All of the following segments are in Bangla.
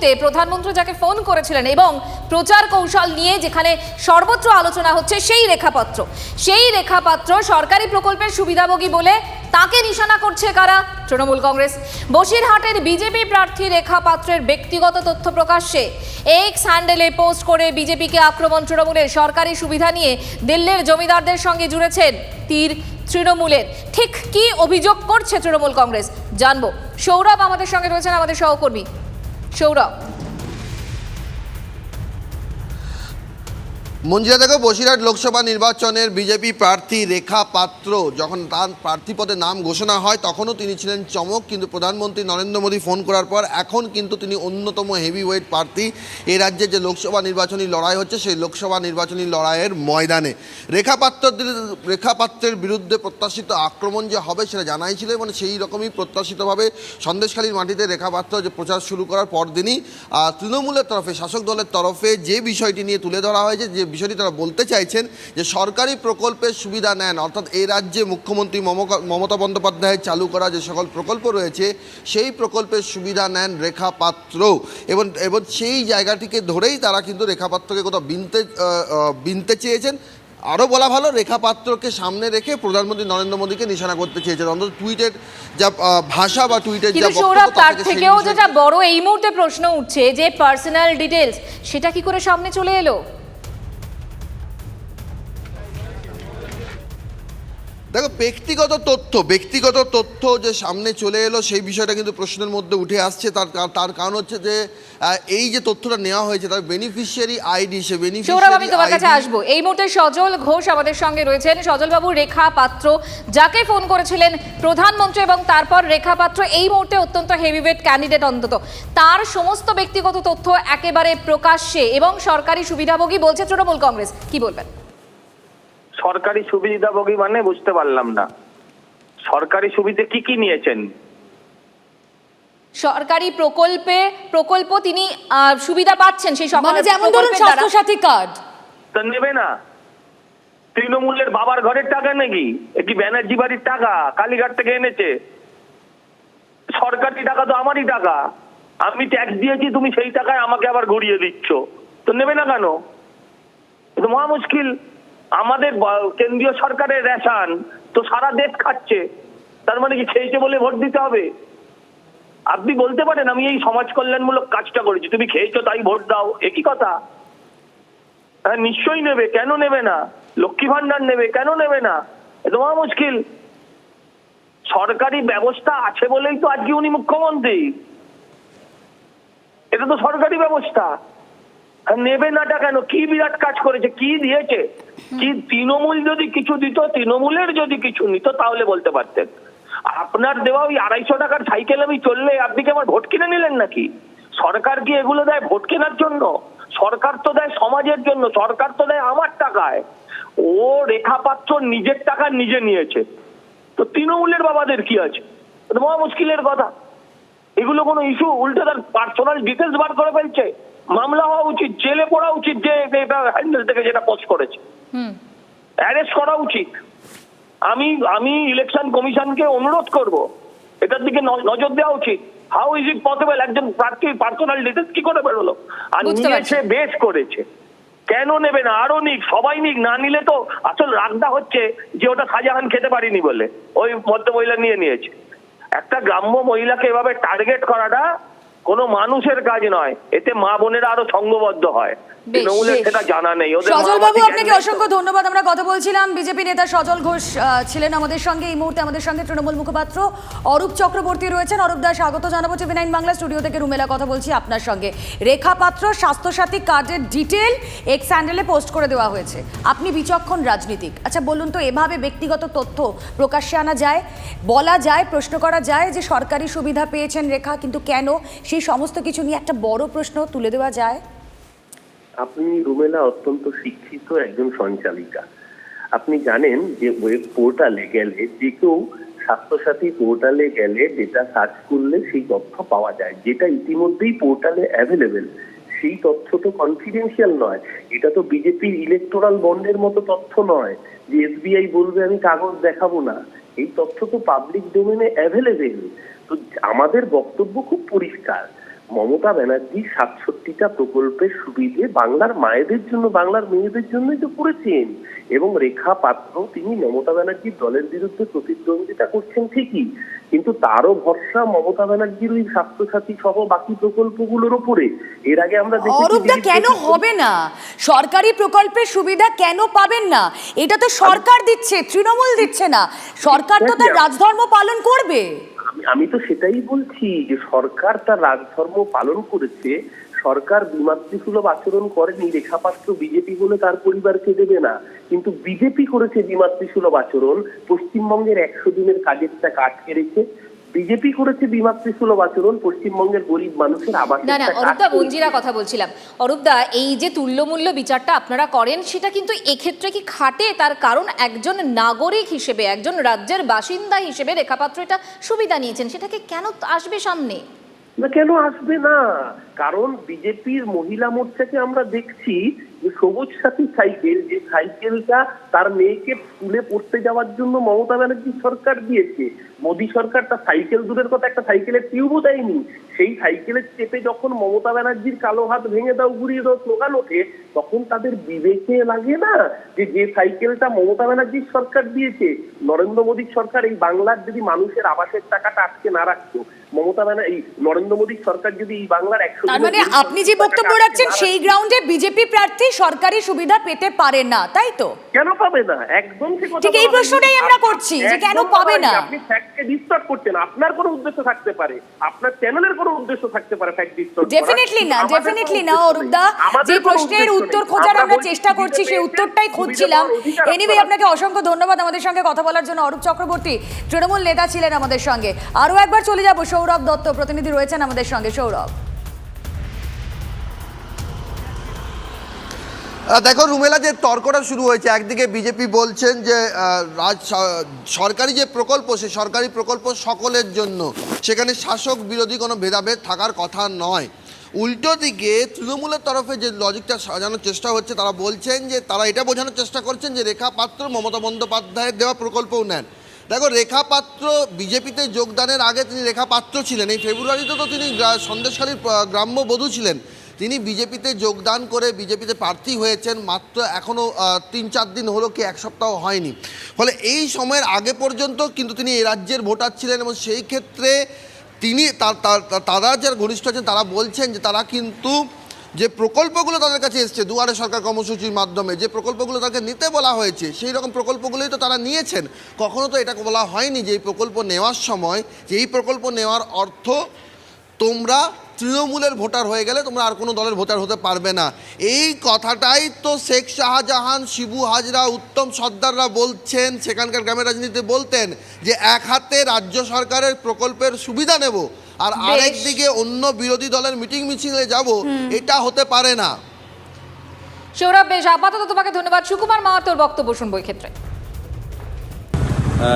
মুহূর্তে প্রধানমন্ত্রী যাকে ফোন করেছিলেন এবং প্রচার কৌশল নিয়ে যেখানে সর্বত্র আলোচনা হচ্ছে, সেই রেখাপত্র। সেই রেখাপত্র সরকারি প্রকল্পের সুবিধাভোগী বলে তাকে নিশানা করছে কারা? তৃণমূল কংগ্রেস। বসিরহাটের বিজেপি প্রার্থী রেখা পাত্রের ব্যক্তিগত তথ্য প্রকাশ্যে। এক্স হ্যান্ডেলে পোস্ট করে বিজেপিকে আক্রমণ তৃণমূলের সরকারি সুবিধা নিয়ে দিল্লির জমিদারদের সঙ্গে জুড়েছেন তীর তৃণমূলের। ঠিক কি অভিযোগ করছে তৃণমূল কংগ্রেস? জানব। সৌরভ আমাদের সঙ্গে রয়েছেন আমাদের সহকর্মী। সৌরভ মঞ্জিরা দেখো, বসিরহাট লোকসভা নির্বাচনের বিজেপি প্রার্থী রেখা পাত্র, যখন তার প্রার্থী পদে নাম ঘোষণা হয়, তখনও তিনি ছিলেন চমক, কিন্তু প্রধানমন্ত্রী নরেন্দ্র মোদী ফোন করার পর এখন কিন্তু তিনি অন্যতম হেভি ওয়েট প্রার্থী। এই রাজ্যে যে লোকসভা নির্বাচনী লড়াই হচ্ছে, সেই লোকসভা নির্বাচনী লড়াইয়ের ময়দানে। রেখা পাত্র রেখা পাত্রের বিরুদ্ধে প্রত্যাশিত আক্রমণ যে হবে সেটা জানাই ছিল এবং সেই রকমই প্রত্যাশিতভাবে সন্দেশখালীর মাটিতে রেখা পাত্র যে প্রচার শুরু করার পরদিনই তৃণমূলের তরফে, শাসক দলের তরফে যে বিষয়টি নিয়ে তুলে ধরা হয়েছে, যে বিষয়টি তারা বলতে চাইছেন যে সরকারি প্রকল্পের সুবিধা নেন অর্থাৎ এই রাজ্যে মুখ্যমন্ত্রী মমতা বন্দ্যোপাধ্যায়ের চালু করা যে সকল প্রকল্প রয়েছে সেই প্রকল্পের সুবিধা নেন রেখা পাত্র এবং এবং সেই জায়গাটিকে ধরেই তারা কিন্তু রেখা পাত্রকে কোথাও বিনতে বিনতে চেয়েছেন। আরও বলা ভালো রেখা পাত্রকে সামনে রেখে প্রধানমন্ত্রী নরেন্দ্র মোদীকে নিশানা করতে চেয়েছেন। অন্তত টুইটের যা ভাষা বা টুইটের যা সৌরভ তার থেকেও যেটা বড় এই মুহূর্তে প্রশ্ন উঠছে যে পার্সোনাল ডিটেলস সেটা কি করে সামনে চলে এলো? দেখো ব্যক্তিগত তথ্য ব্যক্তিগত তথ্য যে সামনে চলে এলো সেই বিষয়টা কিন্তু প্রশ্নের মধ্যে উঠে আসছে। তার তার কারণ হচ্ছে যে এই যে তথ্যটা নেওয়া হয়েছে তার বেনিফিশিয়ারি আইডি সে সৌরভ আমি তোমার কাছে বেনিফিশিয়ারি আসব। এই মুহূর্তে সজল ঘোষ আমাদের সঙ্গে রয়েছেন। সজল বাবু রেখা পাত্র যাকে ফোন করেছিলেন প্রধানমন্ত্রী এবং তারপর রেখা পাত্র এই মুহূর্তে অত্যন্ত হেভিওয়েট ক্যান্ডিডেট অন্তত। তার সমস্ত ব্যক্তিগত তথ্য একেবারে প্রকাশ্যে এবং সরকারি সুবিধাভোগী বলছে তৃণমূল কংগ্রেস। কি বলবেন? সরকারি সুবিধাভোগী মানে বুঝতে পারলাম না। সরকারি সুবিধা কি কি নিয়েছেন? সরকারি প্রকল্পে প্রকল্প তিনি সুবিধা পাচ্ছেন সেই সকল মানে যেমন ধরুন। স্বাস্থ্যসাথী কার্ড। তা নেবে না। তৃণমূলের বাবার ঘরের টাকা নাকি? এ কি ব্যানার্জি বাড়ির টাকা? কালীঘাট থেকে এনেছে। সরকারি টাকা তো আমারই টাকা। আমি ট্যাক্স দিয়েছি তুমি সেই টাকায় আমাকে আবার ঘুরিয়ে দিচ্ছ। তো নেবে না কেন? মহা মুশকিল। আমাদের কেন্দ্রীয় সরকারের রেশন তো সারা দেশ খাচ্ছে। তার মানে কি খেয়েছে বলে ভোট দিতে হবে? আপনি বলতে পারেন, আমি এই সমাজ কল্যাণমূলক কাজটা করেছি। তুমি খেয়েছো, তাই ভোট দাও। একই কথা? হ্যাঁ নিশ্চয়ই নেবে, কেন নেবে না? লক্ষ্মী ভান্ডার নেবে, কেন নেবে না? এ তো মহা মুশকিল। সরকারি ব্যবস্থা আছে বলেই তো আজকে উনি মুখ্যমন্ত্রী। এটা তো সরকারি ব্যবস্থা। নেবে নাটা কেন? কি বিরাট কাজ করেছে, কি দিয়েছে? তৃণমূল যদি কিছু দিত, তৃণমূলের যদি কিছু নিত, তাহলে বলতে পারতেন। আপনার দেওয়া ওই আড়াইশো টাকার সাইকেল আমি চললে, আপনি কি আমার ভোট কিনে নিলেন নাকি? সরকার কি এগুলো দেয় ভোট কেনার জন্য? সরকার তো দেয় সমাজের জন্য, সরকার তো দেয় আমার টাকায়। ও রেখাপাত্র নিজের টাকা নিজে নিয়েছে। তো তৃণমূলের বাবাদের কি আছে? মহা মুশকিলের কথা। এগুলো কোনো ইস্যু, উল্টে তার পার্সোনাল ডিটেলস বার করে ফেলছে। মামলা হওয়া উচিত, জেলে পড়া উচিত যে এটা হ্যান্ডেল থেকে যেটা পোস্ট করেছে। অ্যারেস্ট করা উচিত। আমি আমি ইলেকশন কমিশনকে অনুরোধ করব। এটার দিকে নজর দেওয়া উচিত। হাউ ইজ ইট পসিবল একজন প্রার্থীর পার্সোনাল ডিটেলস কি করে বেরোলো? আর নিয়েছে বেশ করেছে। কেন নেবে না? আরও নিক সবাই নিক না নিলে তো আসল রাগটা হচ্ছে যে ওটা শাহজাহান খেতে পারিনি বলে। ওই মধ্য মহিলা নিয়ে নিয়েছে। একটা গ্রাম্য মহিলাকে এভাবে টার্গেট করাটা কোনো মানুষের কাজ নয়। এতে মা বোনেরা আরও সঙ্গবদ্ধ হয়। তৃণমূলের সেটা জানা নেই সজল বাবু আপনাকে। অসংখ্য ধন্যবাদ। আমরা কথা বলছিলাম বিজেপি নেতা সজল ঘোষ ছিলেন আমাদের সঙ্গে। এই মুহূর্তে আমাদের সঙ্গে তৃণমূল মুখপাত্র অরূপ চক্রবর্তী রয়েছেন। অরূপ দাস স্বাগত জানাব টিভি নাইন বাংলা স্টুডিও থেকে। রুমেলা কথা বলছি আপনার সঙ্গে। রেখা পাত্র স্বাস্থ্যসাথী কার্ডের ডিটেল এক্স হ্যান্ডেলে পোস্ট করে দেওয়া হয়েছে। আপনি বিচক্ষণ রাজনীতিক। আচ্ছা বলুন তো এভাবে ব্যক্তিগত তথ্য প্রকাশ্যে আনা যায় বলা যায় প্রশ্ন করা যায় যে সরকারি সুবিধা পেয়েছেন রেখা কিন্তু কেন? সেই সমস্ত কিছু নিয়ে একটা বড় প্রশ্ন তুলে দেওয়া যায়। আপনি রুমেলা অত্যন্ত শিক্ষিত একজন সঞ্চালিকা। আপনি জানেন যে ওয়েব পোর্টালে গেলে যে কেউ স্বাস্থ্যসাথী পোর্টালে গেলে যেটা সার্চ করলে সেই তথ্য পাওয়া যায়, যেটা ইতিমধ্যেই পোর্টালে অ্যাভেলেবেল সেই তথ্য তো কনফিডেন্সিয়াল নয়। এটা তো বিজেপির ইলেকটোরাল বন্ডের মতো তথ্য নয় যে এসবিআই বলবে, আমি কাগজ দেখাবো না। এই তথ্য তো পাবলিক ডোমেনে অ্যাভেলেবেল তো আমাদের বক্তব্য খুব পরিষ্কার। মমতা ব্যানার্জি সাতষট্টিটা প্রকল্পের সুবিধে বাংলার মায়েদের জন্য বাংলার মেয়েদের জন্যই তো করেছেন। এবং রেখা পাত্র তিনি মমতা ব্যানার্জির দলের বিরুদ্ধে প্রতিদ্বন্দ্বিতা করছেন ঠিকই। কিন্তু তারও ভরসা মমতা ব্যানার্জির ওই স্বাস্থ্যসাথী সহ বাকি প্রকল্পগুলোর উপরে এর আগে আমরা অরূপদা কেন হবে না? সরকারি প্রকল্পের সুবিধা কেন পাবেন না? এটা তো সরকার দিচ্ছে তৃণমূল দিচ্ছে না। সরকার তো তার রাজধর্ম পালন করবে। আমি তো সেটাই বলছি যে সরকার তার রাজধর্ম পালন করেছে, সরকার বিমাতৃসুলভ আচরণ করেনি, রেখাপাত্র বিজেপি বলে তার পরিবারকে দেবে না, কিন্তু বিজেপি করেছে বিমাতৃসুলভ আচরণ, পশ্চিমবঙ্গের একশো দিনের কাজের টাকা আটকে রেখে বিজেপি করেছে বিমাতৃসুলভ আচরণ পশ্চিমবঙ্গের গরিব মানুষের আবাস না না অরূপদা মঞ্জিরা কথা বলছিলাম। অরূপদা এই যে তুল্যমূল্য বিচারটা আপনারা করেন সেটা কিন্তু এক্ষেত্রে কি খাটে? তার কারণ একজন নাগরিক হিসেবে একজন রাজ্যের বাসিন্দা হিসেবে রেখাপাত্র এটা সুবিধা নিয়েছেন। সেটাকে কেন আসবে সামনে? না কেন আসবে না? কারণ বিজেপির মহিলা মোর্চাকে আমরা দেখছি যে সবুজ সাথী সাইকেল, যে সাইকেলটা তার মেয়েকে স্কুলে পড়তে যাওয়ার জন্য মমতা ব্যানার্জি সরকার দিয়েছে। মোদী সরকার তার সাইকেল দূরের কথা একটা সাইকেলের টিউবও দেয়নি। সেই সাইকেলের চেপে যখন মমতা ব্যানার্জির কালো হাত ভেঙে দাও, ঘুরিয়ে দাও স্লোগান ওঠে, তখন তাদের বিবেকে লাগে না যে যে সাইকেলটা মমতা ব্যানার্জির সরকার দিয়েছে। নরেন্দ্র মোদীর সরকার এই বাংলার যদি মানুষের আবাসের টাকাটা আটকে না রাখতো মমতা ব্যানার্জি নরেন্দ্র মোদীর সরকার যদি এই বাংলার একশো তার মানে আপনি যে বক্তব্য রাখছেন সেই গ্রাউন্ডে বিজেপি প্রার্থী সরকারি সুবিধা পেতে পারে না তাই তো? কেন পাবে না? একদম ঠিক ঠিক এই প্রশ্নটাই আমরা করছি যে কেন পাবে না? আপনি ফ্যাক্টকে ডিস্টার্ব করছেন। আপনার কোনো উদ্দেশ্য থাকতে পারে। আপনার চ্যানেলের কোনো উদ্দেশ্য থাকতে পারে ফ্যাক্ট ডিস্টার্ব ডেফিনেটলি না ডেফিনেটলি না অরূপদা যে প্রশ্নের উত্তর খোঁজার আমরা চেষ্টা করছি সেই উত্তরটাই খুঁজছিলাম। এনিওয়ে আপনাকে অসংখ্য ধন্যবাদ আমাদের সঙ্গে কথা বলার জন্য। অরূপ চক্রবর্তী তৃণমূল নেতা ছিলেন আমাদের সঙ্গে। আরও একবার চলে যাব সৌরভ দত্ত প্রতিনিধি রয়েছেন আমাদের সঙ্গে। সৌরভ। দেখো, রুমেলা যে তর্কটা শুরু হয়েছে, একদিকে বিজেপি বলছেন যে রাজ সরকারি যে প্রকল্প, সে সরকারি প্রকল্প সকলের জন্য। সেখানে শাসক বিরোধী কোনো ভেদাভেদ থাকার কথা নয়। উল্টো দিকে, তৃণমূলের তরফে যে লজিকটা সাজানোর চেষ্টা হচ্ছে, তারা বলছেন যে, তারা এটা বোঝানোর চেষ্টা করছেন যে রেখা পাত্র মমতা বন্দ্যোপাধ্যায়ের দেওয়া প্রকল্পও নেন। দেখো রেখা পাত্র বিজেপিতে যোগদানের আগে তিনি রেখা পাত্র ছিলেন। এই ফেব্রুয়ারিতে তো তিনি সন্দেশখালীর গ্রাম্য বধূ ছিলেন। তিনি বিজেপিতে যোগদান করে বিজেপিতে প্রার্থী হয়েছেন। মাত্র এখনও তিন চার দিন হলো কি এক সপ্তাহ হয়নি। ফলে এই সময়ের আগে পর্যন্ত কিন্তু তিনি এই রাজ্যের ভোটার ছিলেন এবং সেই ক্ষেত্রে তিনি তারা যারা ঘনিষ্ঠ আছেন, তারা বলছেন যে তারা কিন্তু যে প্রকল্পগুলো তাদের কাছে এসছে, দুয়ারে সরকার কর্মসূচির মাধ্যমে যে প্রকল্পগুলো তাকে নিতে বলা হয়েছে, সেই রকম প্রকল্পগুলোই তো তারা নিয়েছেন। কখনো তো এটা বলা হয়নি যে এই প্রকল্প নেওয়ার সময়, যে এই প্রকল্প নেওয়ার অর্থ তোমরা তৃণমূলের ভোটার হয়ে গেলে তোমরা আর কোনো দলের ভোটার হতে পারবে না। এই কথাটাই তো শেখ শাহজাহান, শিবু হাজরা, উত্তম সর্দাররা বলছেন, সেখানকার গ্রামের রাজনীতিতে বলতেন যে, এক হাতে রাজ্য সরকারের প্রকল্পের সুবিধা নেব। আর। আরেক দিকে অন্য বিরোধী দলের মিটিং মিছিলে যাব এটা হতে পারে না। সৌরভ বেশ আপাতত তোমাকে ধন্যবাদ। সুকুমার মাহাতোর বক্তব্য শুনব এই ক্ষেত্রে।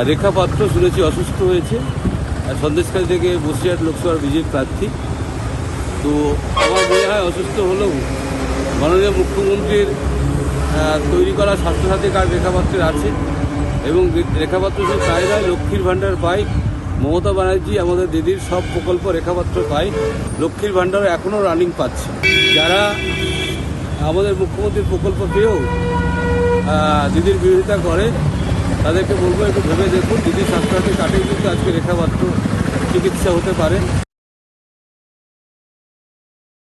রেখা পাত্র শুনেছি অসুস্থ হয়েছে। আর সন্দেশখালী থেকে বসিরহাট লোকসভার বিজেপি প্রার্থী। তো আমার মনে হয় অসুস্থ হলেও মাননীয় মুখ্যমন্ত্রীর তৈরি করা স্বাস্থ্যসাথী কার্ড রেখা পাত্রের আছে। এবং রে- রেখা পাত্র শুধু লক্ষ্মীর ভাণ্ডার পায় মমতা ব্যানার্জি আমাদের দিদির সব প্রকল্প রেখাপত্র পাই লক্ষ্মীর ভাণ্ডারও এখনও রানিং পাচ্ছে। যারা আমাদের মুখ্যমন্ত্রীর প্রকল্প পেয়েও দিদির বিরোধিতা করে, তাদেরকে বলব একটু ভেবে দেখুন দিদির স্বাস্থ্যসাথী কার্ডে কিন্তু আজকে রেখাপত্র চিকিৎসা হতে পারে।